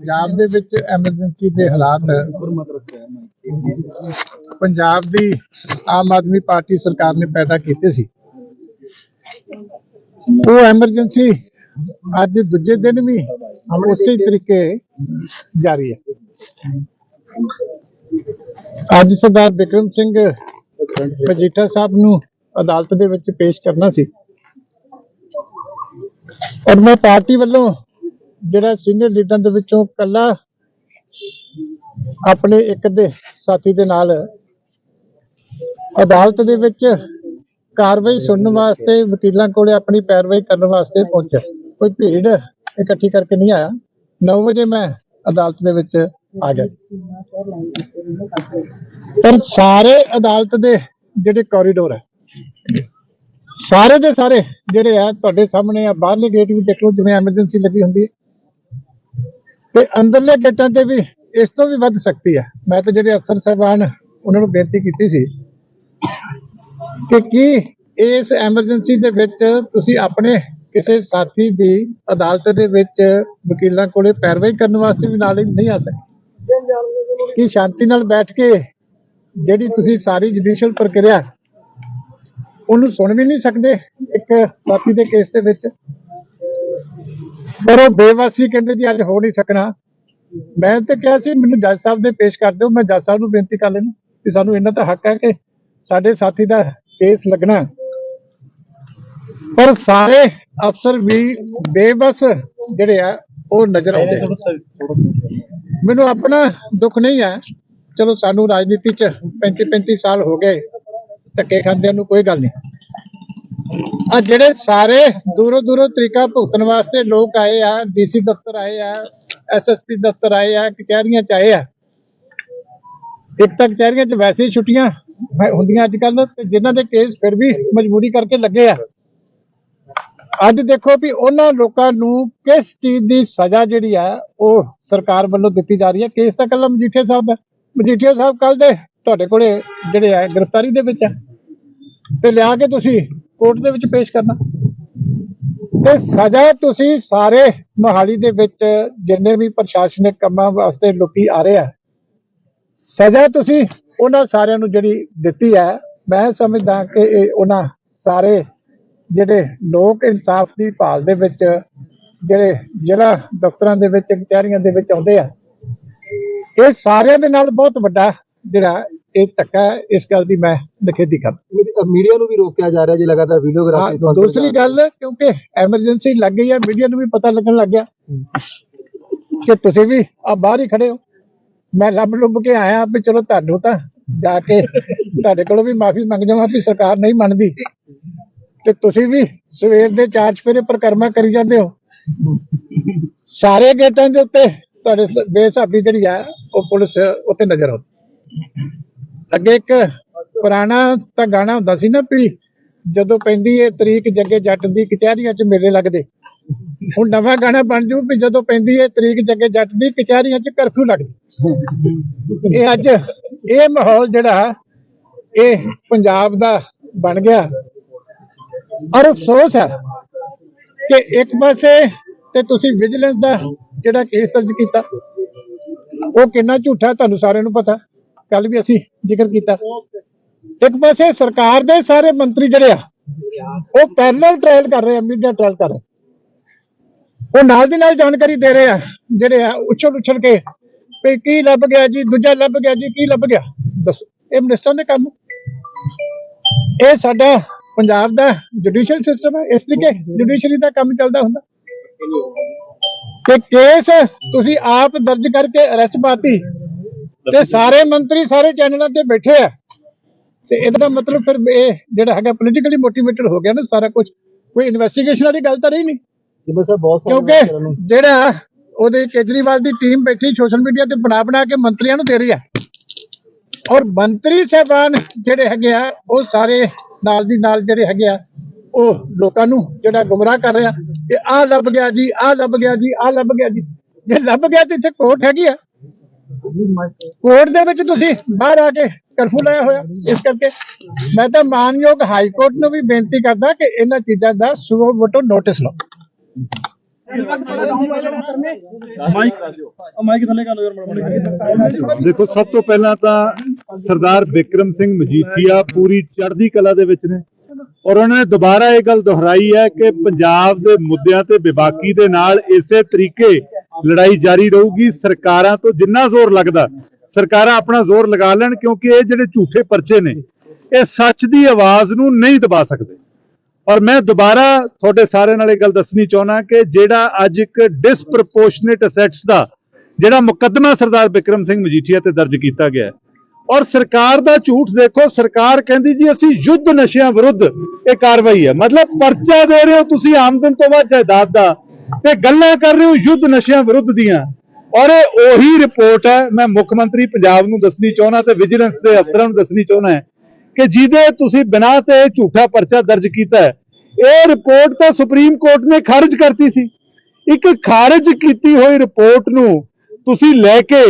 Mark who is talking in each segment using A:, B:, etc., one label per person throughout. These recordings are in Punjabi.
A: ਪੰਜਾਬ ਦੇ ਵਿੱਚ ਐਮਰਜੈਂਸੀ ਦੇ ਹਾਲਾਤ ਪੰਜਾਬ ਦੀ ਆਮ ਆਦਮੀ ਪਾਰਟੀ ਸਰਕਾਰ ਨੇ ਪੈਦਾ ਕੀਤੇ ਸੀ। ਉਹ ਐਮਰਜੈਂਸੀ ਅੱਜ ਦੂਜੇ ਦਿਨ ਵੀ ਉਸੇ ਤਰੀਕੇ ਜਾਰੀ ਹੈ। ਅੱਜ ਸਰਦਾਰ ਬਿਕਰਮ ਸਿੰਘ ਮਜੀਠਾ ਸਾਹਿਬ ਨੂੰ ਅਦਾਲਤ ਦੇ ਵਿੱਚ ਪੇਸ਼ ਕਰਨਾ ਸੀ। ਔਰ ਮੈਂ ਪਾਰਟੀ ਵੱਲੋਂ ਜਿਹੜਾ ਸੀਨੀਅਰ ਲੀਡਰਾਂ ਦੇ ਵਿੱਚੋਂ ਕੱਲਾ ਆਪਣੇ ਇੱਕ ਦੇ ਸਾਥੀ ਦੇ ਨਾਲ ਅਦਾਲਤ ਦੇ ਵਿੱਚ ਕਾਰਵਾਈ ਸੁਣਨ ਵਾਸਤੇ ਵਕੀਲਾਂ ਕੋਲੇ ਆਪਣੀ ਪੈਰਵਾਈ ਕਰਨ ਵਾਸਤੇ ਪਹੁੰਚਿਆ। ਕੋਈ ਭੀੜ ਇਕੱਠੀ ਕਰਕੇ ਨਹੀਂ ਆਇਆ। 9 ਵਜੇ ਮੈਂ ਅਦਾਲਤ ਦੇ ਵਿੱਚ ਆ ਗਿਆ। ਪਰ ਸਾਰੇ ਅਦਾਲਤ ਦੇ ਜਿਹੜੇ ਕੋਰੀਡੋਰ ਹੈ, ਸਾਰੇ ਦੇ ਸਾਰੇ ਜਿਹੜੇ ਆ, ਤੁਹਾਡੇ ਸਾਹਮਣੇ ਆ, ਬਾਹਰਲੇ ਗੇਟ ਵੀ ਦੇਖ ਲਓ, ਜਿਵੇਂ ਐਮਰਜੈਂਸੀ ਲੱਗੀ ਹੁੰਦੀ ਹੈ। ਤੇ ਅੰਦਰਲੇ ਗੇਟਾਂ ਤੇ ਵੀ ਇਸ ਤੋਂ ਵੀ ਵੱਧ ਸਕਤੀ ਹੈ। ਮੈਂ ਤਾਂ ਜਿਹੜੇ ਅਫਸਰ ਸਾਹਿਬਾਨ ਉਹਨਾਂ ਨੂੰ ਬੇਨਤੀ ਕੀਤੀ ਸੀ ਕਿ ਕੀ ਇਸ ਐਮਰਜੈਂਸੀ ਦੇ ਵਿੱਚ ਤੁਸੀਂ ਆਪਣੇ ਕਿਸੇ ਸਾਥੀ ਦੀ ਅਦਾਲਤ ਦੇ ਵਿੱਚ ਵਕੀਲਾਂ ਕੋਲੇ ਪੈਰਵਾਈ ਕਰਨ ਵਾਸਤੇ ਵੀ ਨਾਲ ਨਹੀਂ ਆ ਸਕਦੇ। ਕਿ ਸ਼ਾਂਤੀ ਨਾਲ ਬੈਠ ਕੇ ਜਿਹੜੀ ਤੁਸੀਂ ਸਾਰੀ ਜੁਡੀਸ਼ੀਅਲ ਪ੍ਰਕਿਰਿਆ ਉਹਨੂੰ ਸੁਣ ਵੀ ਨਹੀਂ ਸਕਦੇ ਇੱਕ ਸਾਥੀ ਦੇ ਕੇਸ ਦੇ ਵਿੱਚ? ਪਰ ਉਹ ਬੇਵਾਸੀ ਕਹਿੰਦੇ ਜੀ ਅੱਜ ਹੋ ਨਹੀਂ ਸਕਣਾ। ਮੈਂ ਤੇ ਕਿਹਾ ਸੀ ਮੈਨੂੰ ਜੱਜ ਸਾਹਿਬ ਦੇ ਪੇਸ਼ ਕਰ ਦਿਓ ਮੈਂ ਜੱਜ ਸਾਹਿਬ ਨੂੰ ਬੇਨਤੀ ਕਰ ਲੈਣਾ ਕਿ ਸਾਨੂੰ ਇਹਨਾਂ ਦਾ ਹੱਕ ਹੈ ਕਿ ਸਾਡੇ ਸਾਥੀ ਦਾ ਕੇਸ ਲੱਗਣਾ। ਪਰ ਸਾਰੇ ਅਫਸਰ ਵੀ ਬੇਬਸ ਜਿਹੜੇ ਆ ਉਹ ਨਜ਼ਰ ਆਉਂਦੇ। ਮੈਨੂੰ ਆਪਣਾ ਦੁੱਖ ਨਹੀਂ ਹੈ। ਚਲੋ ਸਾਨੂੰ ਰਾਜਨੀਤੀ ਚ 35 35 ਸਾਲ ਹੋ ਗਏ ਧੱਕੇ ਖਾਂਦਿਆਂ ਨੂੰ ਕੋਈ ਗੱਲ ਨਹੀਂ। ਆ ਜਿਹੜੇ ਸਾਰੇ ਦੂਰੋਂ ਦੂਰੋਂ ਤਰੀਕਾ ਭੁਗਤਣ ਵਾਸਤੇ ਲੋਕ ਆਏ ਆ ਡੀਸੀ ਦਫ਼ਤਰ ਆਏ ਆ ਐਸਐਸਪੀ ਦਫ਼ਤਰ ਆਏ ਆ, ਕਚਹਿਰੀਆਂ ਚ ਆਏ ਆ। ਇੱਕ ਤਾਂ ਕਚਹਿਰੀਆਂ ਚ ਵੈਸੇ ਹੀ ਛੁੱਟੀਆਂ ਹੁੰਦੀਆਂ ਅੱਜ ਕੱਲ ਤੇ ਜਿਨ੍ਹਾਂ ਦੇ ਕੇਸ ਫਿਰ ਵੀ ਮਜਬੂਰੀ ਕਰਕੇ ਲੱਗੇ ਆ। ਅੱਜ ਦੇਖੋ ਵੀ ਉਹਨਾਂ ਲੋਕਾਂ ਨੂੰ ਕਿਸ ਚੀਜ਼ ਦੀ ਸਜ਼ਾ ਜਿਹੜੀ ਆ, ਉਹ ਸਰਕਾਰ ਵੱਲੋਂ ਦਿੱਤੀ ਜਾ ਰਹੀ ਹੈ ਕੇਸ ਤਾਂ ਕੱਲਾ ਮਜੀਠੀਆ ਸਾਹਿਬ ਦਾ। ਮਜੀਠੀਆ ਸਾਹਿਬ ਕੱਲ ਦੇ ਤੁਹਾਡੇ ਕੋਲੇ ਜਿਹੜੇ ਆ, ਗ੍ਰਿਫਤਾਰੀ ਦੇ ਵਿੱਚ ਆ। ਤੇ ਲਿਆ ਕੇ ਤੁਸੀਂ ਕੋਰਟ ਦੇ ਵਿੱਚ ਪੇਸ਼ ਕਰਨਾ। ਤੇ ਸਜ਼ਾ ਤੁਸੀਂ ਸਾਰੇ ਮੋਹਾਲੀ ਦੇ ਵਿੱਚ ਜਿੰਨੇ ਵੀ ਪ੍ਰਸ਼ਾਸਨਿਕ ਕੰਮਾਂ ਵਾਸਤੇ ਲੋਕੀ ਆ ਰਹੇ ਆ, ਸਜ਼ਾ ਤੁਸੀਂ ਉਹਨਾਂ ਸਾਰਿਆਂ ਨੂੰ ਜਿਹੜੀ ਦਿੱਤੀ ਹੈ, ਮੈਂ ਸਮਝਦਾ ਕਿ ਇਹ ਉਹਨਾਂ ਸਾਰੇ ਜਿਹੜੇ ਲੋਕ ਇਨਸਾਫ ਦੀ ਭਾਲ ਦੇ ਵਿੱਚ, ਜਿਹੜੇ ਜ਼ਿਲ੍ਹਾ ਦਫ਼ਤਰਾਂ ਦੇ ਵਿੱਚ, ਕਚਹਿਰੀਆਂ ਦੇ ਵਿੱਚ ਆਉਂਦੇ ਆ, ਇਹ ਸਾਰਿਆਂ ਦੇ ਨਾਲ ਬਹੁਤ ਵੱਡਾ ਜਿਹੜਾ ਇਹ ਧੱਕਾ ਹੈ, ਇਸ ਗੱਲ ਦੀ ਮੈਂ ਨਿਖੇਧੀ ਕਰ
B: ਮੀਡੀਆ ਨੂੰ ਵੀ ਰੋਕਿਆ ਜਾ ਰਿਹਾ ਜੀ ਲਗਾਤਾਰ ਵੀਡੀਓਗ੍ਰਾਫੀ
A: ਹਾਂ, ਦੂਸਰੀ ਗੱਲ ਕਿਉਂਕਿ ਐਮਰਜੈਂਸੀ ਲੱਗ ਗਈ ਹੈ ਮੀਡੀਆ ਨੂੰ ਵੀ ਪਤਾ ਲੱਗਣ ਲੱਗ ਗਿਆ ਕਿ ਤੁਸੀਂ ਵੀ ਆ ਬਾਹਰ ਹੀ ਖੜੇ ਹੋ। ਮੈਂ ਲੱਭ ਲੁੱਭ ਕੇ ਆਇਆ ਵੀ ਚਲੋ ਤੁਹਾਨੂੰ ਤਾਂ ਜਾ ਕੇ ਤੁਹਾਡੇ ਕੋਲੋਂ ਵੀ ਮਾਫੀ ਮੰਗ ਜਾਵਾਂ ਵੀ ਸਰਕਾਰ ਨਹੀਂ ਮੰਨਦੀ। ਤੇ ਤੁਸੀਂ ਵੀ ਸਵੇਰ ਦੇ ਚਾਰ ਚਫੇਰੇ ਪ੍ਰਕਰਮਾ ਕਰੀ ਜਾਂਦੇ ਹੋ। ਸਾਰੇ ਗੇਟਾਂ ਦੇ ਉੱਤੇ ਤੁਹਾਡੇ ਸ- ਬੇਸਾਬੀ ਜਿਹੜੀ ਆ ਉਹ ਪੁਲਿਸ ਉੱਤੇ ਨਜ਼ਰ ਆਉਂਦੀ। ਅੱਗੇ ਇੱਕ ਪੁਰਾਣਾ ਤਾਂ ਗਾਣਾ ਹੁੰਦਾ ਸੀ ਨਾ ਵੀ ਜਦੋਂ ਪੈਂਦੀ ਏ ਤਰੀਕ ਜੱਗੇ ਜੱਟ ਦੀ ਕਚਹਿਰੀਆਂ 'ਚ ਮੇਲੇ ਲੱਗਦੇ। ਹੁਣ ਨਵਾਂ ਗਾਣਾ ਬਣ ਜੂ ਵੀ ਜਦੋਂ ਪੈਂਦੀ ਏ ਤਰੀਕ ਜੱਗੇ ਜੱਟ ਦੀ ਕਚਹਿਰੀਆਂ 'ਚ ਕਰਫਿਊ ਲੱਗਦੀ। ਇਹ ਅੱਜ ਇਹ ਮਾਹੌਲ ਜਿਹੜਾ ਇਹ ਪੰਜਾਬ ਦਾ ਬਣ ਗਿਆ। ਔਰ ਅਫਸੋਸ ਹੈ ਕਿ ਇੱਕ ਪਾਸੇ ਤੇ ਤੁਸੀਂ ਵਿਜੀਲੈਂਸ ਦਾ ਜਿਹੜਾ ਕੇਸ ਦਰਜ ਕੀਤਾ, ਉਹ ਕਿੰਨਾ ਝੂਠਾ ਤੁਹਾਨੂੰ ਸਾਰਿਆਂ ਨੂੰ ਪਤਾ। ਕੱਲ ਵੀ ਅਸੀਂ ਜ਼ਿਕਰ ਕੀਤਾ। ਇੱਕ ਪਾਸੇ ਸਰਕਾਰ ਦੇ ਸਾਰੇ ਮੰਤਰੀ ਜਿਹੜੇ ਆ, ਉਹ ਪੈਰਲਲ ਟ੍ਰਾਇਲ ਕਰ ਰਹੇ ਆ ਮੀਡੀਆ ਟ੍ਰਾਇਲ ਕਰ ਰਹੇ। ਉਹ ਨਾਲ ਦੀ ਨਾਲ ਜਾਣਕਾਰੀ ਦੇ ਰਹੇ ਆ, ਜਿਹੜੇ ਆ, ਉਛਲ ਉਛਲ ਕੇ ਵੀ ਕੀ ਲੱਭ ਗਿਆ ਜੀ, ਦੂਜਾ ਲੱਭ ਗਿਆ ਜੀ, ਕੀ ਲੱਭ ਗਿਆ। ਦੱਸੋ, ਇਹ ਮਿਨਿਸਟਰਾਂ ਦੇ ਕੰਮ। ਇਹ ਸਾਡਾ ਪੰਜਾਬ ਦਾ ਜੁਡੀਸ਼ੀਅਲ ਸਿਸਟਮ ਹੈ ਇਸ ਤਰੀਕੇ ਜੁਡੀਸ਼ਰੀ ਦਾ ਕੰਮ ਚੱਲਦਾ ਹੁੰਦਾ। ਕਿ ਕੇਸ ਤੁਸੀਂ ਆਪ ਦਰਜ ਕਰਕੇ ਅਰੈਸਟ ਪਾਤੀ ਤੇ ਸਾਰੇ ਮੰਤਰੀ ਸਾਰੇ ਚੈਨਲਾਂ ਤੇ ਬੈਠੇ ਆ। ਤੇ ਇਹਦਾ ਮਤਲਬ ਫਿਰ ਇਹ ਜਿਹੜਾ ਹੈਗਾ ਪੋਲੀਟੀਕਲੀ ਮੋਟੀਵੇਟਡ ਹੋ ਗਿਆ ਨਾ ਸਾਰਾ ਕੁਝ ਕੋਈ ਇਨਵੈਸਟੀਗੇਸ਼ਨ ਵਾਲੀ ਗੱਲ ਤਾਂ ਰਹੀ ਨਹੀਂ
B: ਜਿਵੇਂ ਸਰ ਬਹੁਤ ਸਾਰੇ
A: ਕਿਉਂਕਿ ਜਿਹੜਾ ਉਹਦੇ ਕੇਜਰੀਵਾਲ ਦੀ ਟੀਮ ਬੈਠੀ ਸੋਸ਼ਲ ਮੀਡੀਆ ਤੇ ਬਣਾ ਬਣਾ ਕੇ ਮੰਤਰੀਆਂ ਨੂੰ ਦੇ ਰਹੀ ਆ। ਔਰ ਮੰਤਰੀ ਸਾਹਿਬਾਨ ਜਿਹੜੇ ਹੈਗੇ ਆ ਉਹ ਸਾਰੇ ਨਾਲ ਦੀ ਨਾਲ ਜਿਹੜੇ ਹੈਗੇ ਆ ਉਹ ਲੋਕਾਂ ਨੂੰ ਜਿਹੜਾ ਗੁੰਮਰਾਹ ਕਰ ਰਿਹਾ ਕਿ ਆਹ ਲੱਭ ਗਿਆ ਜੀ ਆਹ ਲੱਭ ਗਿਆ ਜੀ ਆਹ ਲੱਭ ਗਿਆ ਜੀ। ਜੇ ਲੱਭ ਗਿਆ ਤੇ ਇੱਥੇ ਕੋਰਟ ਹੈਗੀ ਆ। ਕੋਰਟ ਦੇ ਵਿੱਚ ਤੁਸੀਂ ਬਾਹਰ ਆ ਕੇ ਕਰਫਿਊ ਲਾਇਆ ਹੋਇਆ, ਇਸ ਕਰਕੇ ਮੈਂ ਤਾਂ ਮਾਨਯੋਗ ਹਾਈ ਕੋਰਟ ਨੂੰ ਵੀ ਬੇਨਤੀ ਕਰਦਾ ਕਿ ਇਹਨਾਂ ਚੀਜ਼ਾਂ ਦਾ ਸੁਵੋ ਵਟੋ ਨੋਟਿਸ ਲਓ।
C: ਦੇਖੋ, ਸਭ ਤੋਂ ਪਹਿਲਾਂ ਤਾਂ ਸਰਦਾਰ ਬਿਕਰਮ ਸਿੰਘ ਮਜੀਠੀਆ ਪੂਰੀ ਚੜ੍ਹਦੀ ਕਲਾ ਦੇ ਵਿੱਚ ਨੇ ਔਰ ਉਹਨਾਂ ਨੇ ਦੁਬਾਰਾ ਇਹ ਗੱਲ ਦੁਹਰਾਈ ਹੈ ਕਿ ਪੰਜਾਬ ਦੇ ਮੁੱਦਿਆਂ ਤੇ ਵਿਵਾਕੀ ਦੇ ਨਾਲ ਇਸੇ ਤਰੀਕੇ ਲੜਾਈ ਜਾਰੀ ਰਹੂਗੀ, ਸਰਕਾਰਾਂ ਤੋਂ ਜਿੰਨਾ ਜ਼ੋਰ ਲੱਗਦਾ, ਸਰਕਾਰਾਂ ਆਪਣਾ ਜ਼ੋਰ ਲਗਾ ਲੈਣ ਕਿਉਂਕਿ ਇਹ ਜਿਹੜੇ ਝੂਠੇ ਪਰਚੇ ਨੇ, ਇਹ ਸੱਚ ਦੀ ਆਵਾਜ਼ ਨੂੰ ਨਹੀਂ ਦਬਾ ਸਕਦੇ। ਔਰ ਮੈਂ ਦੁਬਾਰਾ ਤੁਹਾਡੇ ਸਾਰਿਆਂ ਨਾਲ ਇਹ ਗੱਲ ਦੱਸਣੀ ਚਾਹੁੰਦਾ ਕਿ ਜਿਹੜਾ ਅੱਜ ਇੱਕ ਡਿਸਪ੍ਰੋਪੋਰਸ਼ਨੇਟ ਅਸੈਟਸ ਦਾ, ਜਿਹੜਾ ਮੁਕੱਦਮਾ ਸਰਦਾਰ ਬਿਕਰਮ ਸਿੰਘ ਮਜੀਠੀਆ ਤੇ ਦਰਜ ਕੀਤਾ ਗਿਆ ਔਰ ਸਰਕਾਰ ਦਾ ਝੂਠ ਦੇਖੋ, ਸਰਕਾਰ ਕਹਿੰਦੀ ਜੀ ਅਸੀਂ ਯੁੱਧ ਨਸ਼ਿਆਂ ਵਿਰੁੱਧ ਇਹ ਕਾਰਵਾਈ ਹੈ। ਮਤਲਬ ਪਰਚਾ ਦੇ ਰਹੇ ਹੋ ਤੁਸੀਂ ਆਮਦਨ ਤੋਂ ਬਾਅਦ ਜਾਇਦਾਦ ਦਾ ਤੇ ਗੱਲਾਂ ਕਰ ਰਹੇ ਹੋ ਯੁੱਧ ਨਸ਼ਿਆਂ ਵਿਰੁੱਧ ਦੀਆਂ। ਔਰ ਇਹ ਉਹੀ ਰਿਪੋਰਟ ਹੈ, ਮੈਂ ਮੁੱਖ ਮੰਤਰੀ ਪੰਜਾਬ ਨੂੰ ਦੱਸਣੀ ਚਾਹੁੰਦਾ ਤੇ ਵਿਜੀਲੈਂਸ ਦੇ ਅਫਸਰਾਂ ਨੂੰ ਦੱਸਣੀ ਚਾਹੁੰਦਾ ਕਿ ਜਿਹਦੇ ਤੁਸੀਂ ਬਿਨਾਂ ਤੇ ਝੂਠਾ ਪਰਚਾ ਦਰਜ ਕੀਤਾ ਹੈ, ਇਹ ਰਿਪੋਰਟ ਤਾਂ ਸੁਪਰੀਮ ਕੋਰਟ ਨੇ ਖਾਰਜ ਕਰਤੀ ਸੀ। ਇੱਕ ਖਾਰਜ ਕੀਤੀ ਹੋਈ ਰਿਪੋਰਟ ਨੂੰ ਤੁਸੀਂ ਲੈ ਕੇ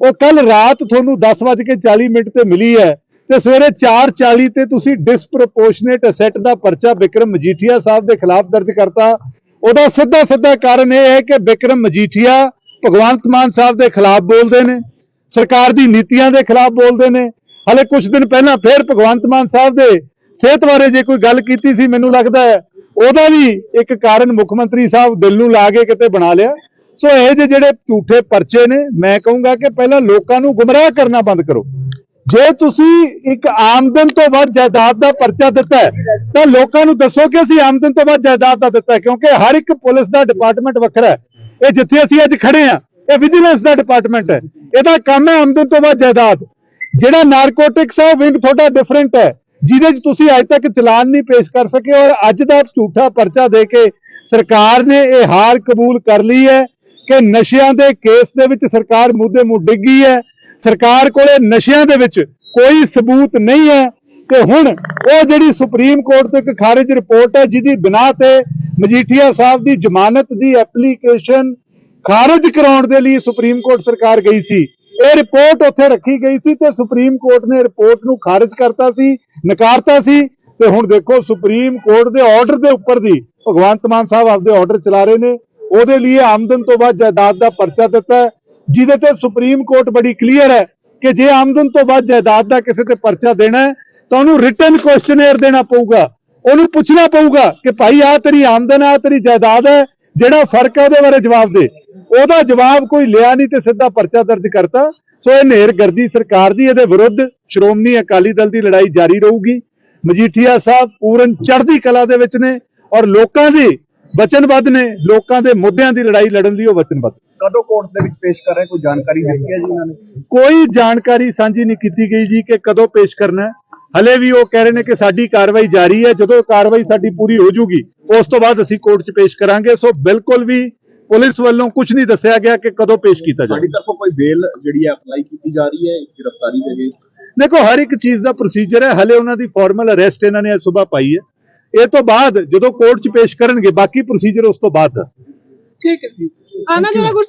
C: ਉਹ ਕੱਲ ਰਾਤ ਤੁਹਾਨੂੰ 10:40 ਮਿੰਟ ਤੇ ਮਿਲੀ ਹੈ ਤੇ ਸਵੇਰੇ 4:40 ਤੇ ਤੁਸੀਂ ਡਿਸਪ੍ਰੋਪੋਰਸ਼ਨੇਟ ਅਸੈਟ ਦਾ ਪਰਚਾ ਵਿਕਰਮ ਮਜੀਠੀਆ ਸਾਹਿਬ ਦੇ ਖਿਲਾਫ ਦਰਜ ਕਰਤਾ। ਉਹਦਾ ਸਿੱਧਾ ਸਿੱਧਾ ਕਾਰਨ ਇਹ ਹੈ ਕਿ ਵਿਕਰਮ ਮਜੀਠੀਆ ਭਗਵੰਤ ਮਾਨ ਸਾਹਿਬ ਦੇ ਖਿਲਾਫ ਬੋਲਦੇ ਨੇ, ਸਰਕਾਰ ਦੀ ਨੀਤੀਆਂ ਦੇ ਖਿਲਾਫ ਬੋਲਦੇ ਨੇ। ਹਲੇ ਕੁਝ ਦਿਨ ਪਹਿਲਾਂ ਫੇਰ ਭਗਵੰਤ ਮਾਨ ਸਾਹਿਬ ਦੇ ਸਿਹਤ ਬਾਰੇ ਜੇ ਕੋਈ ਗੱਲ ਕੀਤੀ ਸੀ, ਮੈਨੂੰ ਲੱਗਦਾ ਹੈ, ਉਹਦਾ ਵੀ ਇੱਕ ਕਾਰਨ ਮੁੱਖ ਮੰਤਰੀ ਸਾਹਿਬ ਦਿਲ ਨੂੰ ਲਾ ਕੇ ਕਿਤੇ ਬਣਾ ਲਿਆ। ਸੋ ਇਹ ਜਿਹੇ ਜਿਹੜੇ ਝੂਠੇ ਪਰਚੇ ਨੇ, ਮੈਂ ਕਹੂੰਗਾ ਕਿ ਪਹਿਲਾਂ ਲੋਕਾਂ ਨੂੰ ਗੁੰਮਰਾਹ ਕਰਨਾ ਬੰਦ ਕਰੋ। ਜੇ ਤੁਸੀਂ ਇੱਕ ਆਮਦਨ ਤੋਂ ਵੱਧ ਜਾਇਦਾਦ ਦਾ ਪਰਚਾ ਦਿੱਤਾ ਤਾਂ ਲੋਕਾਂ ਨੂੰ ਦੱਸੋ ਕਿ ਅਸੀਂ ਆਮਦਨ ਤੋਂ ਵੱਧ ਜਾਇਦਾਦ ਦਾ ਦਿੱਤਾ ਕਿਉਂਕਿ ਹਰ ਇੱਕ ਪੁਲਿਸ ਦਾ ਡਿਪਾਰਟਮੈਂਟ ਵੱਖਰਾ ਹੈ। ਇਹ ਜਿੱਥੇ ਅਸੀਂ ਅੱਜ ਖੜੇ ਆ ਇਹ ਵਿਜੀਲੈਂਸ ਦਾ ਡਿਪਾਰਟਮੈਂਟ ਹੈ। ਇਹਦਾ ਕੰਮ ਹੈ ਆਮਦਨ ਤੋਂ ਵੱਧ ਜਾਇਦਾਦ। ਜਿਹੜਾ ਨਾਰਕੋਟਿਕਸ ਹੈ ਵਿੰਗ ਤੁਹਾਡਾ ਡਿਫਰੈਂਟ ਹੈ। ਜਿਹਦੇ 'ਚ ਤੁਸੀਂ ਅੱਜ ਤੱਕ ਚਲਾਨ ਨਹੀਂ ਪੇਸ਼ ਕਰ ਸਕੇ ਔਰ ਅੱਜ ਦਾ ਝੂਠਾ ਪਰਚਾ ਦੇ ਕੇ ਸਰਕਾਰ ਨੇ ਇਹ ਹਾਰ ਕਬੂਲ ਕਰ ਲਈ ਹੈ ਕਿ ਨਸ਼ਿਆਂ ਦੇ ਕੇਸ ਦੇ ਵਿੱਚ ਸਰਕਾਰ ਮੁੱਦੇ ਮੁੱਢ ਡਿੱਗੀ ਹੈ। ਸਰਕਾਰ ਕੋਲੇ ਨਸ਼ਿਆਂ ਦੇ ਵਿੱਚ ਕੋਈ ਸਬੂਤ ਨਹੀਂ ਹੈ ਕਿ ਹੁਣ ਉਹ ਜਿਹੜੀ ਸੁਪਰੀਮ ਕੋਰਟ ਤੋਂ ਇੱਕ ਖਾਰਜ ਰਿਪੋਰਟ ਹੈ, ਜਿਹਦੀ ਬਿਨਾ ਤੇ ਮਜੀਠੀਆ ਸਾਹਿਬ ਦੀ ਜ਼ਮਾਨਤ ਦੀ ਐਪਲੀਕੇਸ਼ਨ ਖਾਰਜ ਕਰਾਉਣ ਦੇ ਲਈ ਸੁਪਰੀਮ ਕੋਰਟ ਸਰਕਾਰ ਗਈ ਸੀ। ਇਹ ਰਿਪੋਰਟ ਉੱਥੇ ਰੱਖੀ ਗਈ ਸੀ ਤੇ ਸੁਪਰੀਮ ਕੋਰਟ ਨੇ ਰਿਪੋਰਟ ਨੂੰ ਖਾਰਜ ਕਰਤਾ ਸੀ, ਨਕਾਰਤਾ ਸੀ ਤੇ ਹੁਣ ਦੇਖੋ ਸੁਪਰੀਮ ਕੋਰਟ ਦੇ ਆਰਡਰ ਦੇ ਉੱਪਰ ਦੀ ਭਗਵੰਤ ਮਾਨ ਸਾਹਿਬ ਆਪਦੇ ਆਰਡਰ ਚਲਾ ਰਹੇ ਨੇ। ਉਹਦੇ ਲਈ ਆਮਦਨ ਤੋਂ ਬਾਅਦ ਜਾਇਦਾਦ ਦਾ ਪਰਚਾ ਦਿੱਤਾ ਜਿਹਦੇ ਤੇ ਸੁਪਰੀਮ ਕੋਰਟ ਬੜੀ ਕਲੀਅਰ ਹੈ ਕਿ ਜੇ ਆਮਦਨ ਤੋਂ ਬਾਅਦ ਜਾਇਦਾਦ ਦਾ ਕਿਸੇ ਤੇ ਪਰਚਾ ਦੇਣਾ ਹੈ, ਤਾਂ ਉਹਨੂੰ ਰਿਟਨ ਕੁਐਸਚਨੇਅਰ ਦੇਣਾ ਪਊਗਾ। ਉਹਨੂੰ ਪੁੱਛਣਾ ਪਊਗਾ ਕਿ ਭਾਈ ਆ ਤੇਰੀ ਆਮਦਨ ਆ ਤੇਰੀ ਜਾਇਦਾਦ ਹੈ, ਜਿਹੜਾ ਫ਼ਰਕ ਹੈ ਉਹਦੇ ਬਾਰੇ ਜਵਾਬ ਦੇ। ਉਹਦਾ ਜਵਾਬ ਕੋਈ ਲਿਆ ਨਹੀਂ ਤੇ ਸਿੱਧਾ ਪਰਚਾ ਦਰਜ ਕਰਤਾ। ਸੋ ਇਹ ਨੇਰਗਰਦੀ ਸਰਕਾਰ ਦੀ, ਇਹਦੇ ਵਿਰੁੱਧ ਸ਼੍ਰੋਮਣੀ ਅਕਾਲੀ ਦਲ ਦੀ ਲੜਾਈ ਜਾਰੀ ਰਹੂਗੀ। ਮਜੀਠੀਆ ਸਾਹਿਬ ਪੂਰਨ ਚੜ੍ਹਦੀ ਕਲਾ ਦੇ ਵਿੱਚ ਨੇ ਔਰ ਲੋਕਾਂ ਦੀ ਵਚਨਬੱਧ ਨੇ ਲੋਕਾਂ ਦੇ ਮੁੱਦਿਆਂ ਦੀ ਲੜਾਈ ਲੜਨ ਲਈ ਉਹ ਵਚਨਬੱਧ।
B: ਕਦੋਂ ਕੋਰਟ ਦੇ ਵਿੱਚ ਪੇਸ਼ ਕਰ ਰਹੇ ਕੋਈ ਜਾਣਕਾਰੀ ਦਿੱਤੀ ਹੈ ਜੀ ਇਹਨਾਂ ਨੇ?
C: ਕੋਈ ਜਾਣਕਾਰੀ ਸਾਂਝੀ ਨਹੀਂ ਕੀਤੀ ਗਈ ਜੀ ਕਿ ਕਦੋਂ ਪੇਸ਼ ਕਰਨਾ ਹਲੇ ਵੀ ਉਹ ਕਹਿ ਰਹੇ ਨੇ ਕਿ ਸਾਡੀ ਕਾਰਵਾਈ ਜਾਰੀ ਹੈ ਜਦੋਂ ਕਾਰਵਾਈ ਸਾਡੀ ਪੂਰੀ ਹੋ ਜੂਗੀ ਉਸ ਤੋਂ ਬਾਅਦ ਅਸੀਂ ਕੋਰਟ 'ਚ ਪੇਸ਼ ਕਰਾਂਗੇ। ਸੋ ਬਿਲਕੁਲ ਵੀ ਪੁਲਿਸ ਵੱਲੋਂ ਕੁਝ ਨਹੀਂ ਦੱਸਿਆ ਗਿਆ ਕਿ ਕਦੋਂ ਪੇਸ਼ ਕੀਤਾ ਜਾਵੇ।
B: ਤਰਫੋਂ ਕੋਈ ਬੇਲ ਜਿਹੜੀ ਹੈ ਅਪਲਾਈ ਕੀਤੀ ਜਾ ਰਹੀ ਹੈ ਗ੍ਰਿਫਤਾਰੀ ਦੇ ਵਿੱਚ
C: ਦੇਖੋ ਹਰ ਇੱਕ ਚੀਜ਼ ਦਾ ਪ੍ਰੋਸੀਜਰ ਹੈ ਹਲੇ ਉਹਨਾਂ ਦੀ ਫਾਰਮਲ ਅਰੈਸਟ ਇਹਨਾਂ ਨੇ ਸਵੇਰ ਪਾਈ ਹੈ। ਇਹ ਤੋਂ ਬਾਅਦ ਜਦੋਂ ਕੋਰਟ 'ਚ ਪੇਸ਼ ਕਰਨਗੇ, ਬਾਕੀ ਪ੍ਰੋਸੀਜਰ ਉਸ ਤੋਂ ਬਾਅਦ।
D: ਠੀਕ ਹੈ। ਆਣਾ ਜਰਾ ਗੁਰ